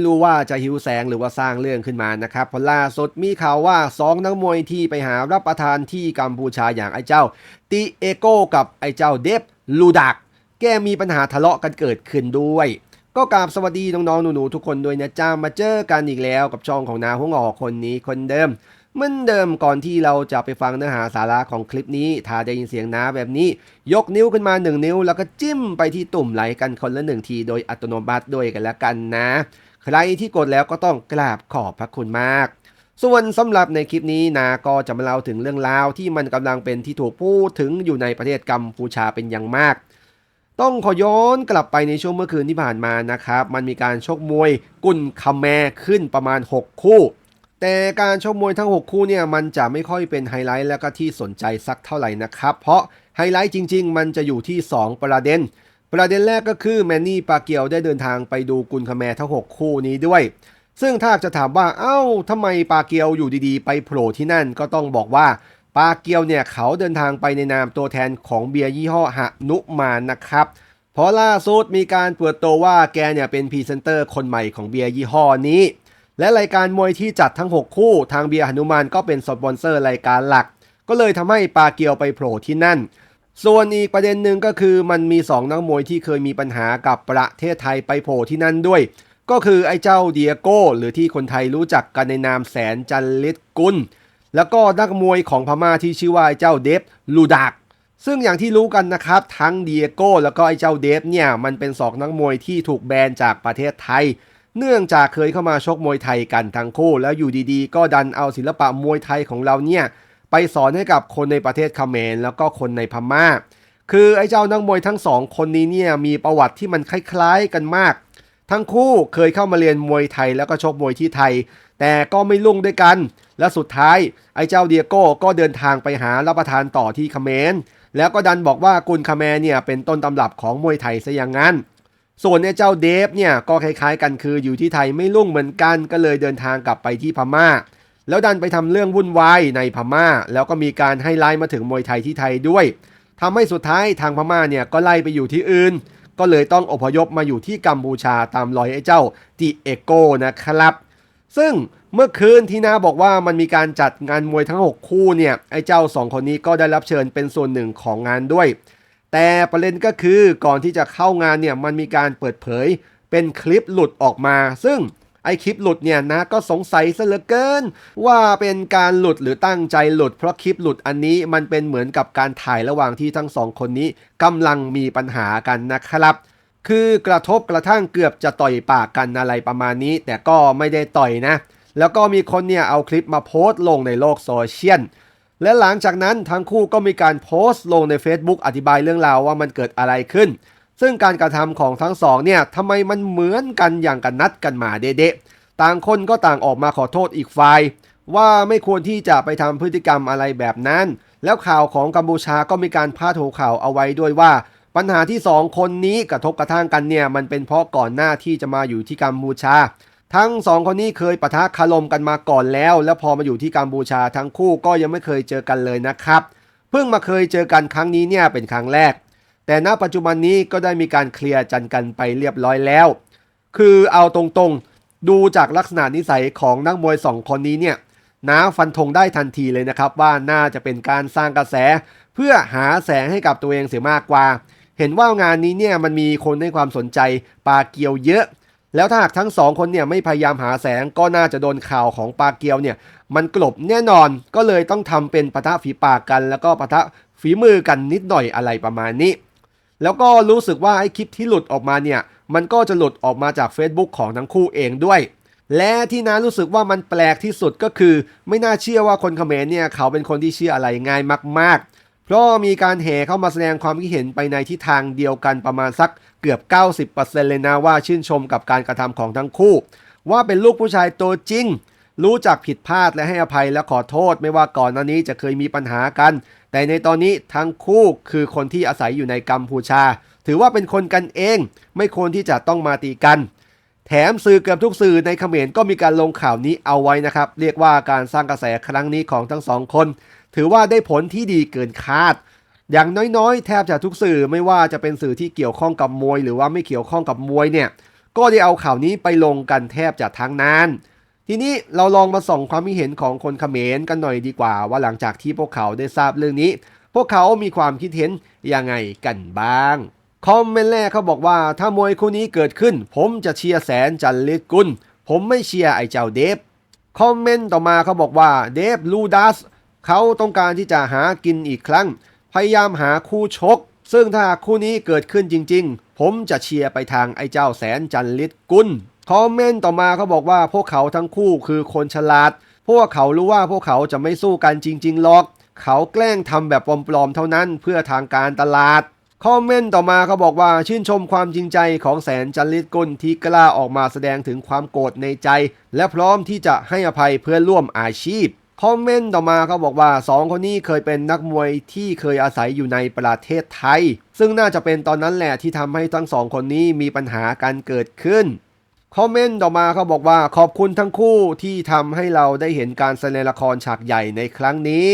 ไม่รู้ว่าจะหิวแสงหรือว่าสร้างเรื่องขึ้นมานะครับเพราะล่าสุดมีข่าวว่า 2 นักมวยที่ไปหารับประทานที่กัมพูชาอย่างไอ้เจ้า ติเอโกกับไอ้เจ้าเดฟลูดัก แกมีปัญหาทะเลาะกันเกิดขึ้นด้วยก็กราบสวัสดีน้องๆหนูๆทุกคนด้วยนะจ้ามาเจอกันอีกแล้วกับช่องของนาหัวงอกคนนี้คนเดิมเหมือนเดิมก่อนที่เราจะไปฟังเนื้อหาสาระของคลิปนี้ ถ้าได้ยินเสียงน้าแบบนี้ ยกนิ้วขึ้นมา 1 นิ้ว แล้วก็จิ้มไปที่ตุ่มไหลกันคนละหนึ่งทีโดยอัตโนมัติด้วยกันแล้วกันนะ ใครที่กดแล้วก็ต้องกราบขอบพระคุณมาก ส่วนสำหรับในคลิปนี้นาก็จะมาเล่าถึงเรื่องราวที่มันกำลังเป็นที่ถูกพูดถึงอยู่ในประเทศกัมพูชาเป็นอย่างมาก ต้องขอย้อนกลับไปในช่วงเมื่อคืนที่ผ่านมานะครับ มันมีการชกมวยกุนคาแมขึ้นประมาณ 6 คู่ แต่การชกมวยทั้ง 6 คู่เนี่ยมันจะไม่ค่อยเป็นไฮไลท์แล้วก็ที่สนใจสักเท่าไหร่นะครับ เพราะไฮไลท์จริง ๆ มันจะอยู่ที่ 2 ประเด็น ประเด็นแรกก็คือแมนนี่ปาเกียวได้เดินทางไปดูกุนคาแมทั้ง 6 คู่นี้ด้วย ซึ่งถ้าจะถามว่าเอ้าทำไมปาเกียวอยู่ดีๆ ไปโผล่ที่นั่นก็ต้องบอกว่าปาเกียวเนี่ยเขาเดินทางไปในนามตัวแทนของเบียร์ยี่ห้อหะนุมานนะครับ เพราะล่าสุดมีการเปิดตัวว่าแกเนี่ยเป็นพรีเซนเตอร์คนใหม่ของเบียร์ยี่ห้อนี้ และรายการมวยที่จัดทั้ง 6 คู่ทางเบียร์หนุมานก็เป็นสปอนเซอร์รายการหลัก ก็เลยทำให้ปาเกียวไปโผล่ที่นั่น ส่วนอีกประเด็นหนึ่งก็คือมันมี 2 นักมวยที่เคยมีปัญหากับประเทศไทยไปโผล่ที่นั่นด้วย ก็คือไอ้เจ้าเดียโก้ หรือที่คนไทยรู้จักกันในนามแสนจันลิศกุล แล้วก็นักมวยของพม่าที่ชื่อว่าไอ้เจ้าเดฟลูดักซึ่งอย่างที่รู้กันนะครับ ทั้งเดียโก้ แล้วก็ไอ้เจ้าเดฟเนี่ยมันเป็นสองนักมวยที่ถูกแบนจากประเทศไทย เนื่องจากเคยเข้ามาชกมวยไทยกันทั้งคู่ แล้วอยู่ดีๆ ก็ดันเอาศิลปะมวยไทยของเราเนี่ย ไปสอนให้กับคนในประเทศเขมรแล้วก็คนในพม่า คือไอ้เจ้านักมวยทั้งสองคนนี้เนี่ยมีประวัติที่มันคล้ายๆกันมาก ทั้งคู่เคยเข้ามาเรียนมวยไทยแล้วก็ชกมวยที่ไทย แต่ก็ไม่ลุ่งด้วยกัน และสุดท้ายไอ้เจ้าเดียโก้ก็เดินทางไปหารับประทานต่อที่เขมร แล้วก็ดันบอกว่ากุนคาแมเนี่ยเป็นต้นตำรับของมวยไทยซะอย่างนั้นส่วนไอ้เจ้าเดฟเนี่ยก็คล้ายๆกันคืออยู่ที่ไทยไม่ลุ่งเหมือนกันก็เลยเดินทางกลับไปที่พม่า แล้วดันไปทำเรื่องวุ่นวายในพม่า แล้วก็มีการให้ไล่มาถึงมวยไทยที่ไทยด้วยทำให้สุดท้ายทางพม่าเนี่ยก็ไล่ไปอยู่ที่อื่น ก็เลยต้องอพยพมาอยู่ที่กัมพูชาตามรอยไอ้เจ้าติเอโกนะครับ ซึ่งเมื่อคืนที่นาบอกว่ามันมีการจัดงานมวยทั้ง 6 คู่เนี่ยไอ้เจ้า 2 คนนี้ก็ได้รับเชิญเป็นส่วนหนึ่งของงานด้วย แต่ประเด็นก็คือก่อนที่จะเข้างานเนี่ยมันมีการเปิดเผยเป็นคลิปหลุดออกมา ซึ่ง ไอคลิปหลุดเนี่ยนะก็สงสัยซะเหลือเกิน ว่าเป็นการหลุดหรือตั้งใจหลุด เพราะคลิปหลุดอันนี้มันเป็นเหมือนกับการถ่ายระหว่างที่ทั้งสองคนนี้กำลังมีปัญหากันนะครับ คือกระทบกระทั่งเกือบจะต่อยปากกันอะไรประมาณนี้ แต่ก็ไม่ได้ต่อยนะ แล้วก็มีคนเนี่ยเอาคลิปมาโพสต์ลงในโลกโซเชียลและหลังจากนั้นทั้งคู่ก็มีการโพสต์ลงใน Facebook อธิบายเรื่องราวว่ามันเกิดอะไรขึ้น ซึ่งการกระทำของทั้งสองเนี่ยทำไมมันเหมือนกันอย่างกันนัดกันมาเด๊ะๆต่างคนก็ต่างออกมาขอโทษอีกฝ่าย ว่าไม่ควรที่จะไปทำพฤติกรรมอะไรแบบนั้น แล้วข่าวของกัมพูชาก็มีการพาดหัวข่าวเอาไว้ด้วยว่า ปัญหาที่2คนนี้กระทบกระทั่งกันเนี่ยมันเป็นเพราะก่อนหน้าที่จะมาอยู่ที่กัมพูชา ทั้งสองคนนี้เคยปะทะคารมกันมาก่อนแล้ว แล้วพอมาอยู่ที่กัมพูชาทั้งคู่ก็ยังไม่เคยเจอกันเลยนะครับ เพิ่งมาเคยเจอกันครั้งนี้เนี่ยเป็นครั้งแรก แต่ณปัจจุบันนี้ก็ได้มีการเคลียร์จันกันไปเรียบร้อยแล้ว คือเอาตรงๆ ดูจากลักษณะนิสัยของนักมวยสองคนนี้เนี่ยน้าฟันธงได้ทันทีเลยนะครับว่าน่าจะเป็นการสร้างกระแส เพื่อหาแสงให้กับตัวเองเสียมากกว่า เห็นว่างานนี้เนี่ยมันมีคนให้ความสนใจปาเกียวเยอะ แล้วถ้าหากทั้งสองคนเนี่ยไม่พยายามหาแสงก็น่าจะโดนข่าวของปาเกียวเนี่ยมันกลบแน่นอนก็เลยต้องทำเป็นปะทะฝีปากกัน แล้วก็ปะทะฝีมือกันนิดหน่อยอะไรประมาณนี้ แล้วก็รู้สึกว่าไอ้คลิปที่หลุดออกมาเนี่ย มันก็จะหลุดออกมาจาก Facebook ของทั้งคู่เองด้วย และที่น้ารู้สึกว่ามันแปลกที่สุดก็คือ ไม่น่าเชื่อว่าคนเขมรเนี่ยเขาเป็นคนที่เชื่ออะไรง่ายมาก ๆ เพราะมีการแห่เข้ามาแสดงความคิดเห็นไปในทิศทางเดียวกันประมาณสักเกือบ 90%เลยนะว่าชื่นชมกับการกระทำของทั้งคู่ ว่าเป็นลูกผู้ชายตัวจริง รู้จักผิดพลาดและให้อภัยและขอโทษไม่ว่าก่อนหน้านี้จะเคยมีปัญหากัน แต่ในตอนนี้ทั้งคู่คือคนที่อาศัยอยู่ในกัมพูชา ถือว่าเป็นคนกันเอง ไม่ควรที่จะต้องมาตีกัน แถมสื่อเกือบทุกสื่อในเขมรก็มีการลงข่าวนี้เอาไว้นะครับ เรียกว่าการสร้างกระแสครั้งนี้ของทั้งสองคน ถือว่าได้ผลที่ดีเกินคาด อย่างน้อยๆ แทบจะทุกสื่อไม่ว่าจะเป็นสื่อที่เกี่ยวข้องกับมวย หรือว่าไม่เกี่ยวข้องกับมวยเนี่ยก็ได้เอาข่าวนี้ไปลงกันแทบจะทั้งนั้น ทีนี้เราลองมาส่องความคิดเห็นของคนเขมรกันหน่อยดีกว่า ว่าหลังจากที่พวกเขาได้ทราบเรื่องนี้ พวกเขามีความคิดเห็นยังไงกันบ้าง คอมเมนต์แรกเขาบอกว่าถ้ามวยคู่นี้เกิดขึ้น ผมจะเชียร์แสนจันทร์ฤทธิ์กุลผมไม่เชียร์ไอ้เจ้าเดฟคอมเมนต์ต่อมาเขาบอกว่าเดฟลูดัสเขาต้องการที่จะหากินอีกครั้ง พยายามหาคู่ชก ซึ่งถ้าคู่นี้เกิดขึ้นจริง ๆ ผมจะเชียร์ไปทางไอ้เจ้าแสนจันทร์ฤทธิ์กุล คอมเมนต์ต่อมาเขาบอกว่าพวกเขาทั้งคู่คือคนฉลาด พวกเขารู้ว่าพวกเขาจะไม่สู้กันจริงๆหรอก เขาแกล้งทำแบบปลอมๆเท่านั้นเพื่อทางการตลาดคอมเมนต์ต่อมาเขาบอกว่าชื่นชมความจริงใจของแสนจันทร์ฤทธิ์กุลที่กล้าออกมาแสดงถึงความโกรธในใจ และพร้อมที่จะให้อภัยเพื่อนร่วมอาชีพคอมเมนต์ต่อมาเขาบอกว่าสองคนนี้เคยเป็นนักมวยที่เคยอาศัยอยู่ในประเทศไทย ซึ่งน่าจะเป็นตอนนั้นแหละที่ทำให้ทั้งสองคนนี้มีปัญหาการเกิดขึ้น คอมเมนต์ต่อมาเขาบอกว่าขอบคุณทั้งคู่ที่ทำให้เราได้เห็นการแสดงละครฉากใหญ่ในครั้งนี้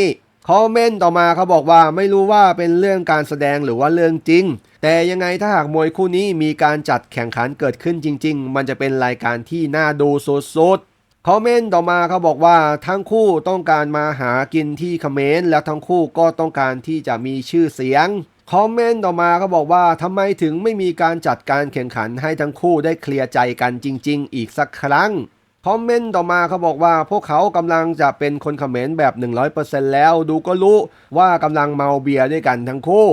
คอมเมนต์ต่อมาเขาบอกว่าไม่รู้ว่าเป็นเรื่องการแสดงหรือว่าเรื่องจริง แต่ยังไงถ้าหากมวยคู่นี้มีการจัดแข่งขันเกิดขึ้นจริง ๆ มันจะเป็นรายการที่น่าดูสุดๆคอมเมนต์ต่อมาเขาบอกว่าทั้งคู่ต้องการมาหากินที่เขมรแล้วทั้งคู่ก็ต้องการที่จะมีชื่อเสียง คอมเมนต์ต่อมาเขาบอกว่าทำไมถึงไม่มีการจัดการแข่งขันให้ทั้งคู่ได้เคลียร์ใจกันจริง ๆ อีกสักครั้งคอมเมนต์ต่อมาเขาบอกว่าพวกเขากำลังจะเป็นคนเขมรแบบ 100%แล้วดูก็รู้ว่ากำลังเมาเบียร์ด้วยกันทั้งคู่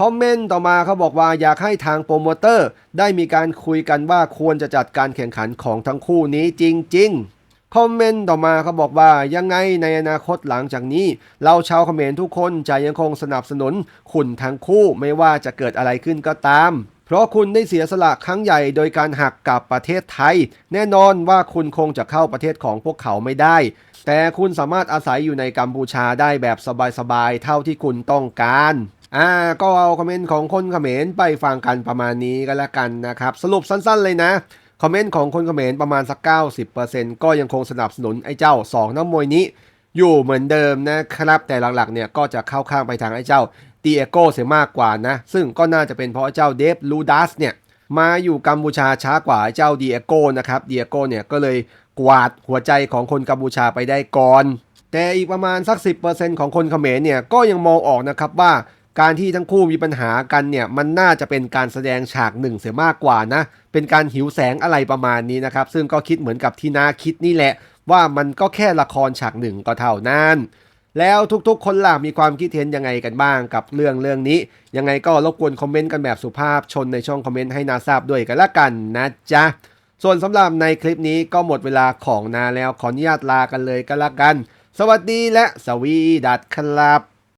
คอมเมนต์ต่อมาเขาบอกว่าอยากให้ทางโปรโมเตอร์ ได้มีการคุยกันว่าควรจะจัดการแข่งขันของทั้งคู่นี้จริง ๆ คอมเมนต์ต่อมาเขาบอกว่ายังไงในอนาคตหลังจากนี้ เราชาวเขมรทุกคนจะยังคงสนับสนุนคุณทั้งคู่ไม่ว่าจะเกิดอะไรขึ้นก็ตามเพราะคุณได้เสียสละครั้งใหญ่โดยการหักกับประเทศไทย แน่นอนว่าคุณคงจะเข้าประเทศของพวกเขาไม่ได้ แต่คุณสามารถอาศัยอยู่ในกัมพูชาได้แบบสบายๆ เท่าที่คุณต้องการอ่าก็เอาคอมเมนต์ของคนเขมรไปฟังกันประมาณนี้ก็แล้วกันนะครับ สรุปสั้นๆเลยนะ คอมเมนต์ของคนเขมรประมาณสัก 90%ก็ยังคงสนับสนุนไอ้เจ้า 2น้ำมวยนี้ อยู่เหมือนเดิมนะครับ แต่หลักๆเนี่ยก็จะเข้าข้างไปทางไอ้เจ้าตีเอโก้เสียมากกว่านะ ซึ่งก็น่าจะเป็นเพราะไอ้เจ้าเดฟลูดัสเนี่ยมาอยู่กัมพูชาช้ากว่าไอ้เจ้าดีเอโก้นะครับดีเอโก้เนี่ยก็เลยกวาดหัวใจของคนกัมพูชาไปได้ก่อน แต่อีกประมาณสัก 10%ของคนเขมรเนี่ยก็ยังมองออกนะครับว่า การที่ทั้งคู่มีปัญหากันเนี่ยมันน่าจะเป็นการแสดงฉากหนึ่งเสียมากกว่านะ เป็นการหิวแสงอะไรประมาณนี้นะครับ ซึ่งก็คิดเหมือนกับที่นาคิดนี่แหละ ว่ามันก็แค่ละครฉากหนึ่งก็เท่านั้นแล้วทุกๆ คนล่ะมีความคิดเห็นยังไงกันบ้างกับเรื่องเรื่องนี้ ยังไงก็รบกวนคอมเมนต์กันแบบสุภาพชนในช่องคอมเมนต์ให้นาทราบด้วยกันละกันนะจ๊ะ ส่วนสำหรับในคลิปนี้ก็หมดเวลาของนาแล้วขออนุญาตลากันเลยกันละกัน สวัสดีและสวีดัสครับ